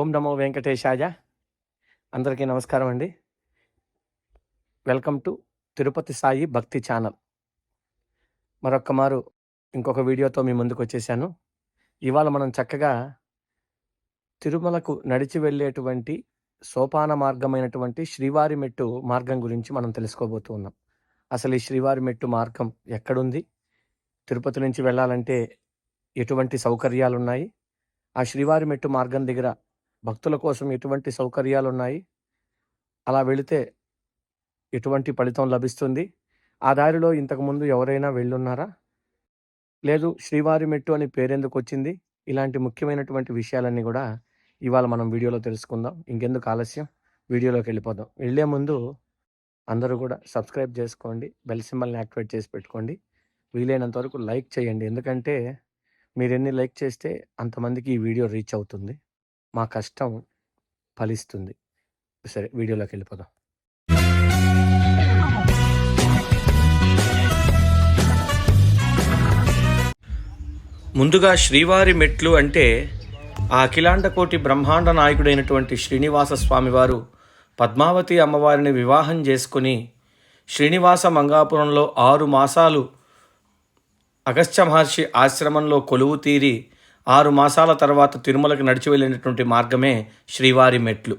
ఓం నమో వెంకటేశాయ. అందరికీ నమస్కారం అండి. వెల్కమ్ టు తిరుపతి సాయి భక్తి ఛానల్. మరొక్క మారు ఇంకొక వీడియోతో మీ ముందుకు వచ్చేసాను. ఇవాళ మనం చక్కగా తిరుమలకు నడిచి వెళ్ళేటువంటి సోపాన మార్గమైనటువంటి శ్రీవారి మెట్టు మార్గం గురించి మనం తెలుసుకోబోతూ ఉన్నాం. అసలు ఈ శ్రీవారి మెట్టు మార్గం ఎక్కడుంది? తిరుపతి నుంచి వెళ్ళాలంటే ఎటువంటి సౌకర్యాలు ఉన్నాయి ఆ శ్రీవారి మెట్టు మార్గం దగ్గర భక్తుల కోసం ఎటువంటి సౌకర్యాలు ఉన్నాయి అలా వెళితే ఎటువంటి ఫలితం లభిస్తుంది? ఆ దారిలో ఇంతకుముందు ఎవరైనా వెళ్ళున్నారా? లేదు శ్రీవారి మెట్టు అని పేరెందుకు వచ్చింది? ఇలాంటి ముఖ్యమైనటువంటి విషయాలన్నీ కూడా ఇవాళ మనం వీడియోలో తెలుసుకుందాం. ఇంకెందుకు ఆలస్యం? వీడియోలోకి వెళ్ళిపోదాం. వెళ్ళే ముందు అందరూ కూడా సబ్స్క్రైబ్ చేసుకోండి. బెల్ సింబల్ని యాక్టివేట్ చేసి పెట్టుకోండి. వీలైనంత వరకు లైక్ చేయండి. ఎందుకంటే మీరు ఎన్ని లైక్ చేస్తే అంతమందికి ఈ వీడియో రీచ్ అవుతుంది. మా కష్టం ఫలిస్తుంది. సరే వీడియోలోకి వెళ్ళిపోదాం ముందుగా శ్రీవారి మెట్లు అంటే ఆ అఖిలాండకోటి బ్రహ్మాండ నాయకుడైనటువంటి శ్రీనివాస స్వామివారు పద్మావతి అమ్మవారిని వివాహం చేసుకుని శ్రీనివాస మంగాపురంలో ఆరు మాసాలు అగస్త్య మహర్షి ఆశ్రమంలో కొలువు తీరి ఆరు మాసాల తర్వాత తిరుమలకు నడిచి వెళ్ళినటువంటి మార్గమే శ్రీవారి మెట్లు.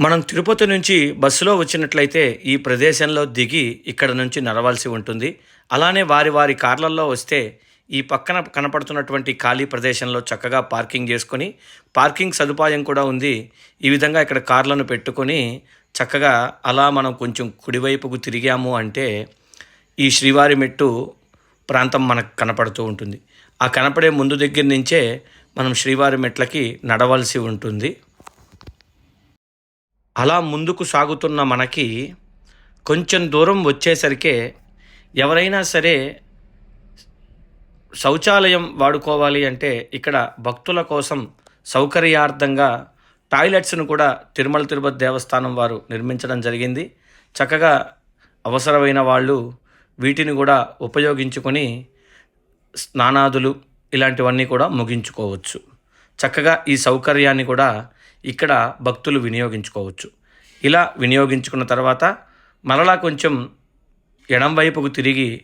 మనం తిరుపతి నుంచి బస్సులో వచ్చినట్లయితే ఈ ప్రదేశంలో దిగి ఇక్కడ నుంచి నడవాల్సి ఉంటుంది. అలానే వారి వారి కార్లలో వస్తే ఈ పక్కన కనపడుతున్నటువంటి ఖాళీ ప్రదేశంలో చక్కగా పార్కింగ్ చేసుకొని పార్కింగ్ సదుపాయం కూడా ఉంది. ఈ విధంగా ఇక్కడ కార్లను పెట్టుకొని చక్కగా అలా మనం కొంచెం కుడివైపుకు తిరిగాము అంటే ఈ శ్రీవారి మెట్టు ప్రాంతం మనకు కనపడుతూ ఉంటుంది. ఆ కనపడే ముందు దగ్గర నుంచే మనం శ్రీవారి మెట్లకి నడవలసి ఉంటుంది. అలా ముందుకు సాగుతున్న మనకి కొంచెం దూరం వచ్చేసరికే ఎవరైనా సరే శౌచాలయం వాడుకోవాలి అంటే ఇక్కడ భక్తుల కోసం సౌకర్యార్థంగా టాయిలెట్స్ను కూడా తిరుమల తిరుపతి దేవస్థానం వారు నిర్మించడం జరిగింది. చక్కగా అవసరమైన వాళ్ళు వీటిని కూడా ఉపయోగించుకొని స్నానాదులు ఇలాంటివన్నీ కూడా ముగించుకోవచ్చు. చక్కగా ఈ సౌకర్యాన్ని కూడా ఇక్కడ భక్తులు వినియోగించుకోవచ్చు. ఇలా వినియోగించుకున్న తర్వాత మరలా కొంచెం ఎడం వైపుకు తిరిగి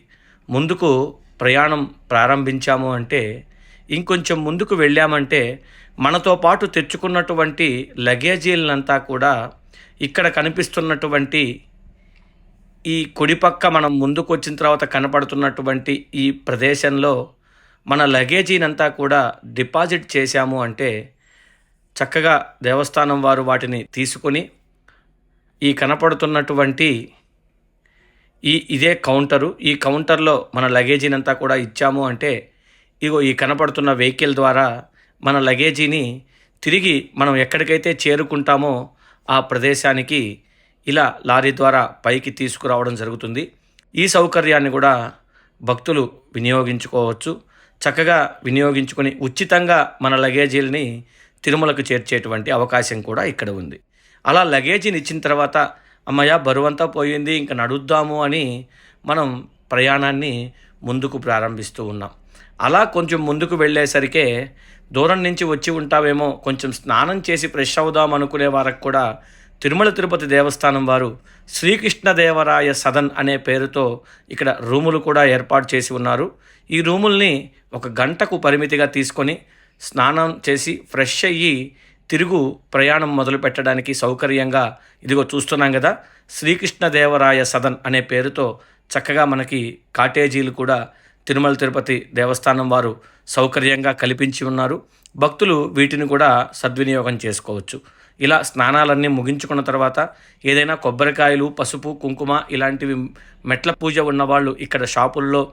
ముందుకు ప్రయాణం ప్రారంభించాము అంటే ఇంకొంచెం ముందుకు వెళ్ళామంటే మనతో పాటు తెచ్చుకున్నటువంటి లగేజీలంతా కూడా ఇక్కడ కనిపిస్తున్నటువంటి ఈ కుడిపక్క మనం ముందుకు వచ్చిన తర్వాత కనపడుతున్నటువంటి ఈ ప్రదేశంలో మన లగేజీనంతా కూడా డిపాజిట్ చేశాము అంటే చక్కగా దేవస్థానం వారు వాటిని తీసుకొని ఈ కనపడుతున్నటువంటి ఈ ఇదే కౌంటరు. ఈ కౌంటర్లో మన లగేజీనంతా కూడా ఇచ్చాము అంటే ఇగో ఈ కనపడుతున్న వెహికల్ ద్వారా మన లగేజీని తిరిగి మనం ఎక్కడికైతే చేరుకుంటామో ఆ ప్రదేశానికి ఇలా లారీ ద్వారా పైకి తీసుకురావడం జరుగుతుంది. ఈ సౌకర్యాన్ని కూడా భక్తులు వినియోగించుకోవచ్చు. చక్కగా వినియోగించుకొని ఉచితంగా మన లగేజీలని తిరుమలకు చేర్చేటువంటి అవకాశం కూడా ఇక్కడ ఉంది. అలా లగేజీని ఇచ్చిన తర్వాత అమ్మయ్య బరువంతా పోయింది ఇంకా నడుద్దాము అని మనం ప్రయాణాన్ని ముందుకు ప్రారంభిస్తూ ఉన్నాం. అలా కొంచెం ముందుకు వెళ్ళేసరికే దూరం నుంచి వచ్చి ఉంటావేమో కొంచెం స్నానం చేసి ఫ్రెష్ అవుదాం అనుకునే వారికి కూడా తిరుమల తిరుపతి దేవస్థానం వారు శ్రీకృష్ణదేవరాయ సదన్ అనే పేరుతో ఇక్కడ రూములు కూడా ఏర్పాటు చేసి ఉన్నారు. ఈ రూముల్ని ఒక గంటకు పరిమితిగా తీసుకొని స్నానం చేసి ఫ్రెష్ అయ్యి తిరుగు ప్రయాణం మొదలు పెట్టడానికి సౌకర్యంగా ఇదిగో చూస్తున్నాం కదా శ్రీకృష్ణదేవరాయ సదన్ అనే పేరుతో చక్కగా మనకి కాటేజీలు కూడా తిరుమల తిరుపతి దేవస్థానం వారు సౌకర్యంగా కల్పించి ఉన్నారు. భక్తులు వీటిని కూడా సద్వినియోగం చేసుకోవచ్చు. ఇలా స్నానాలన్నీ ముగించుకున్న తర్వాత ఏదైనా కొబ్బరికాయలు పసుపు కుంకుమ ఇలాంటివి మెట్ల పూజ ఉన్నవాళ్ళు ఇక్కడ షాపుల్లో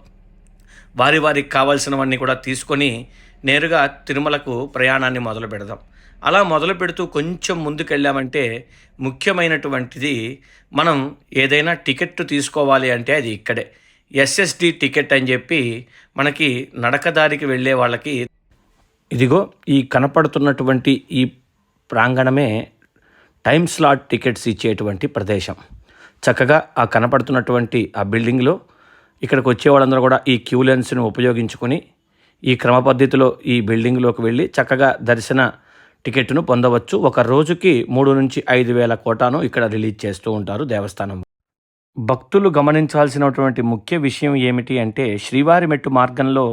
వారి వారికి కావాల్సినవన్నీ కూడా తీసుకొని నేరుగా తిరుమలకు ప్రయాణాన్ని మొదలు పెడదాం. అలా మొదలు పెడుతూ కొంచెం ముందుకెళ్ళామంటే ముఖ్యమైనటువంటిది మనం ఏదైనా టికెట్ తీసుకోవాలి అంటే అది ఇక్కడే. ఎస్ఎస్డి టికెట్ అని చెప్పి మనకి నడకదారికి వెళ్ళే వాళ్ళకి ఇదిగో ఈ కనపడుతున్నటువంటి ఈ ప్రాంగణమే టైం స్లాట్ టికెట్స్ ఇచ్చేటువంటి ప్రదేశం. చక్కగా ఆ కనపడుతున్నటువంటి ఆ బిల్డింగ్లో ఇక్కడికి వచ్చే వాళ్ళందరూ కూడా ఈ క్యూ లెన్స్ను ఉపయోగించుకొని ఈ క్రమ పద్ధతిలో ఈ బిల్డింగ్లోకి వెళ్ళి చక్కగా దర్శన టికెట్ను పొందవచ్చు. ఒక రోజుకి మూడు నుంచి ఐదు వేల కోటాను ఇక్కడ రిలీజ్ చేస్తూ ఉంటారు దేవస్థానం. భక్తులు గమనించాల్సినటువంటి ముఖ్య విషయం ఏమిటి అంటే శ్రీవారి మెట్టు మార్గంలో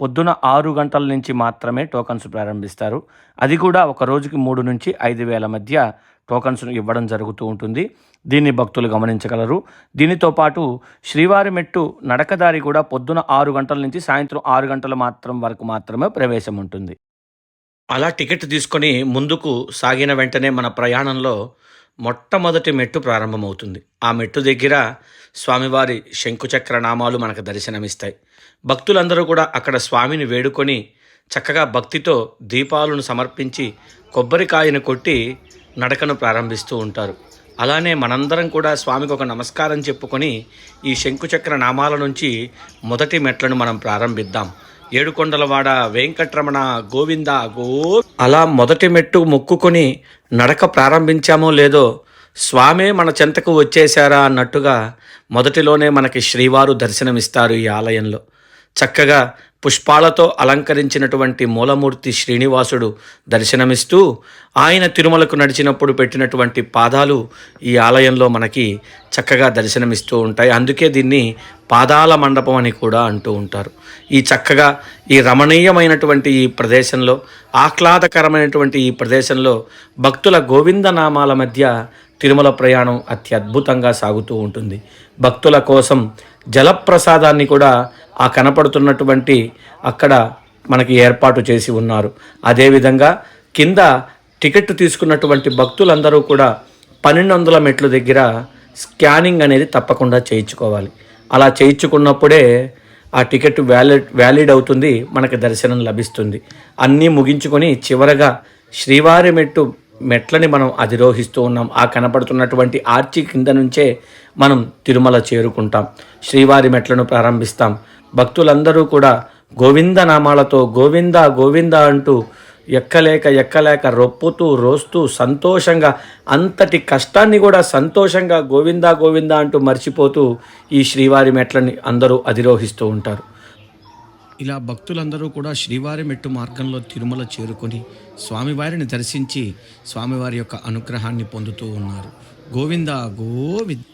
పొద్దున ఆరు గంటల నుంచి మాత్రమే టోకన్స్ ప్రారంభిస్తారు. అది కూడా ఒక రోజుకి మూడు నుంచి ఐదు వేల మధ్య టోకన్స్ను ఇవ్వడం జరుగుతూ ఉంటుంది. దీన్ని భక్తులు గమనించగలరు. దీనితో పాటు శ్రీవారి మెట్టు నడకదారి కూడా పొద్దున ఆరు గంటల నుంచి సాయంత్రం ఆరు గంటల మాత్రం వరకు మాత్రమే ప్రవేశం ఉంటుంది. అలా టికెట్ తీసుకొని ముందుకు సాగిన వెంటనే మన ప్రయాణంలో మొట్టమొదటి మెట్టు ప్రారంభమవుతుంది. ఆ మెట్టు దగ్గర స్వామివారి శంకుచక్ర నామాలు మనకు దర్శనమిస్తాయి. భక్తులందరూ కూడా అక్కడ స్వామిని వేడుకొని చక్కగా భక్తితో దీపాలను సమర్పించి కొబ్బరికాయను కొట్టి నడకను ప్రారంభిస్తూ ఉంటారు. అలానే మనందరం కూడా స్వామికి ఒక నమస్కారం చెప్పుకొని ఈ శంకుచక్ర నామాల నుంచి మొదటి మెట్లను మనం ప్రారంభిద్దాం. ఏడుకొండలవాడ వెంకట్రమణ గోవింద గో అలా మొదటి మెట్టు మొక్కుకొని నడక ప్రారంభించామో లేదో స్వామే మన చెంతకు వచ్చేశారా అన్నట్టుగా మొదటిలోనే మనకి శ్రీవారు దర్శనమిస్తారు ఈ ఆలయంలో. చక్కగా పుష్పాలతో అలంకరించినటువంటి మూలమూర్తి శ్రీనివాసుడు దర్శనమిస్తూ ఆయన తిరుమలకు నడిచినప్పుడు పెట్టినటువంటి పాదాలు ఈ ఆలయంలో మనకి చక్కగా దర్శనమిస్తూ ఉంటాయి. అందుకే దీన్ని పాదాల మండపం అని కూడా అంటూ ఉంటారు. ఈ చక్కగా ఈ రమణీయమైనటువంటి ఈ ప్రదేశంలో ఆహ్లాదకరమైనటువంటి ఈ ప్రదేశంలో భక్తుల గోవిందనామాల మధ్య తిరుమల ప్రయాణం అత్యద్భుతంగా సాగుతూ ఉంటుంది. భక్తుల కోసం జలప్రసాదాన్ని కూడా ఆ కనపడుతున్నటువంటి అక్కడ మనకి ఏర్పాటు చేసి ఉన్నారు. అదేవిధంగా కింద టికెట్ తీసుకున్నటువంటి భక్తులందరూ కూడా పన్నెండు వందల మెట్ల దగ్గర స్కానింగ్ అనేది తప్పకుండా చేయించుకోవాలి. అలా చేయించుకున్నప్పుడే ఆ టికెట్ వ్యాలిడ్ వ్యాలిడ్ అవుతుంది మనకి దర్శనం లభిస్తుంది. అన్నీ ముగించుకొని చివరగా శ్రీవారి మెట్టు మెట్లని మనం అధిరోహిస్తూ ఉన్నాం. ఆ కనపడుతున్నటువంటి ఆర్చి కింద నుంచే మనం తిరుమల చేరుకుంటాం. శ్రీవారి మెట్లను ప్రారంభిస్తాం. భక్తులందరూ కూడా గోవింద నామాలతో గోవింద గోవింద అంటూ ఎక్కలేక ఎక్కలేక రొప్పుతూ రోస్తూ సంతోషంగా అంతటి కష్టాన్ని కూడా సంతోషంగా గోవింద గోవింద అంటూ మర్చిపోతూ ఈ శ్రీవారి మెట్లని అందరూ అధిరోహిస్తూ ఉంటారు. ఇలా భక్తులందరూ కూడా శ్రీవారి మెట్టు మార్గంలో తిరుమల చేరుకొని స్వామివారిని దర్శించి స్వామివారి యొక్క అనుగ్రహాన్ని పొందుతూ ఉన్నారు. గోవింద గోవింద.